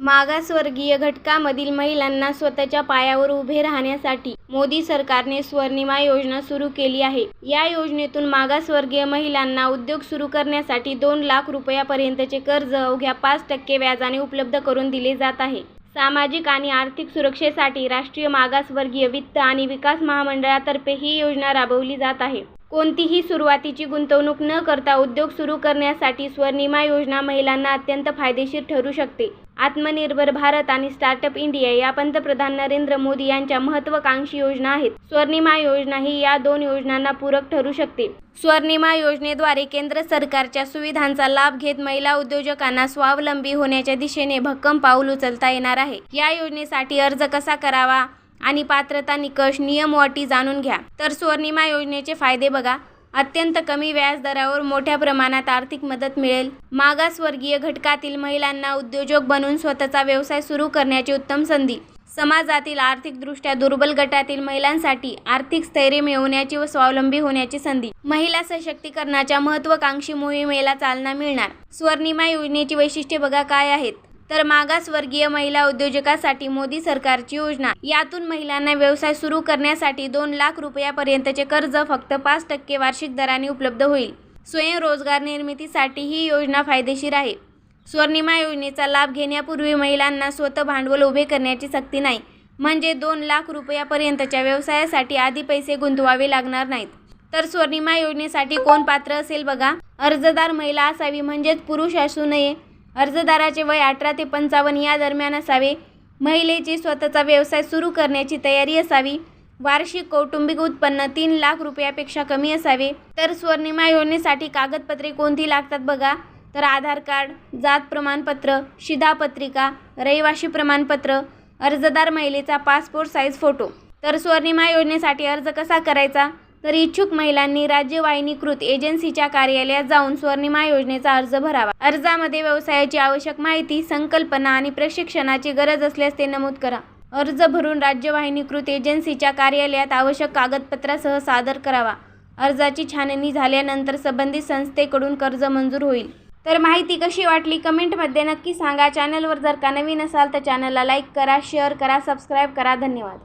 मागासवर्गीय घटकामधील महिलांना स्वतःच्या पायावर उभे राहण्यासाठी मोदी सरकारने स्वर्णिमा योजना सुरू केली आहे. या योजनेतून मागासवर्गीय महिलांना उद्योग सुरू करण्यासाठी दोन लाख रुपयापर्यंतचे कर्ज अवघ्या पाच टक्के व्याजाने उपलब्ध करून दिले जात आहे. सामाजिक आणि आर्थिक सुरक्षेसाठी राष्ट्रीय मागासवर्गीय वित्त आणि विकास महामंडळातर्फे ही योजना राबवली जात आहे. कोणतीही सुरुवातीची गुंतवणूक न करता उद्योग सुरू करण्यासाठी स्वर्णिमा योजना महिलांना अत्यंत फायदेशीर ठरू शकते. आत्मनिर्भर भारत आणि स्टार्टअप इंडिया या पंतप्रधान नरेंद्र मोदी यांच्या महत्त्वाकांक्षी योजना आहेत. स्वर्णिमा योजना ही या दोन योजनांना पूरक ठरू शकते. स्वर्णिमा योजनेद्वारे केंद्र सरकारच्या सुविधांचा लाभ घेत महिला उद्योजकांना स्वावलंबी होण्याच्या दिशेने भक्कम पाऊल उचलता येणार आहे. या योजनेसाठी अर्ज कसा करावा? आणि पात्रता निकष नियम अटी जाणून घ्या. तर स्वर्णिमा योजनेचे फायदे बघा. अत्यंत कमी व्याज दरावर मोठ्या प्रमाणात आर्थिक मदत मिळेल. मागासवर्गीय घटकातील महिलांना उद्योजक बनून स्वतःचा व्यवसाय सुरू करण्याची उत्तम संधी. समाजातील आर्थिकदृष्ट्या दुर्बल गटातील महिलांसाठी आर्थिक स्थैर्य मिळवण्याची व स्वावलंबी होण्याची संधी. महिला सशक्तीकरणाच्या महत्त्वाकांक्षी मोहिमेला चालना मिळणार. स्वर्णिमा योजनेची वैशिष्ट्ये बघा काय आहेत. तर मागासवर्गीय महिला उद्योजकासाठी मोदी सरकारची योजना. यातून महिलांना व्यवसाय सुरू करण्यासाठी दोन लाख रुपयापर्यंतचे कर्ज फक्त पाच टक्के वार्षिक दराने उपलब्ध होईल. स्वयंरोजगार निर्मितीसाठी ही योजना फायदेशीर आहे. स्वर्णिमा योजनेचा लाभ घेण्यापूर्वी महिलांना स्वतः भांडवल उभे करण्याची सक्ती नाही. म्हणजे दोन लाख रुपयापर्यंतच्या व्यवसायासाठी आधी पैसे गुंतवावे लागणार नाहीत. तर स्वर्णिमा योजनेसाठी कोण पात्र असेल बघा. अर्जदार महिला असावी म्हणजेच पुरुष असू नये. अर्जदाराचे वय अठरा ते पंचावन्न या दरम्यान असावे. महिलेची स्वतःचा व्यवसाय सुरू करण्याची तयारी असावी. वार्षिक कौटुंबिक उत्पन्न तीन लाख रुपयापेक्षा कमी असावे. तर स्वर्णिमा योजनेसाठी कागदपत्रे कोणती लागतात बघा. तर आधार कार्ड जात प्रमाणपत्र शिधापत्रिका रहिवाशी प्रमाणपत्र अर्जदार महिलेचा पासपोर्ट साईज फोटो. तर स्वर्णिमा योजनेसाठी अर्ज कसा करायचा? तर इच्छुक महिलांनी राज्यवाहिनीकृत एजन्सीच्या कार्यालयात जाऊन स्वर्णिमा योजनेचा अर्ज भरावा. अर्जामध्ये व्यवसायाची आवश्यक माहिती संकल्पना आणि प्रशिक्षणाची गरज असल्यास ते नमूद करा. अर्ज भरून राज्यवाहिनीकृत एजन्सीच्या कार्यालयात आवश्यक कागदपत्रासह सादर करावा. अर्जाची छाननी झाल्यानंतर संबंधित संस्थेकडून कर्ज मंजूर होईल. तर माहिती कशी वाटली कमेंटमध्ये नक्की सांगा. चॅनलवर जर का नवीन असाल तर चॅनलला लाईक करा शेअर करा सबस्क्राईब करा. धन्यवाद.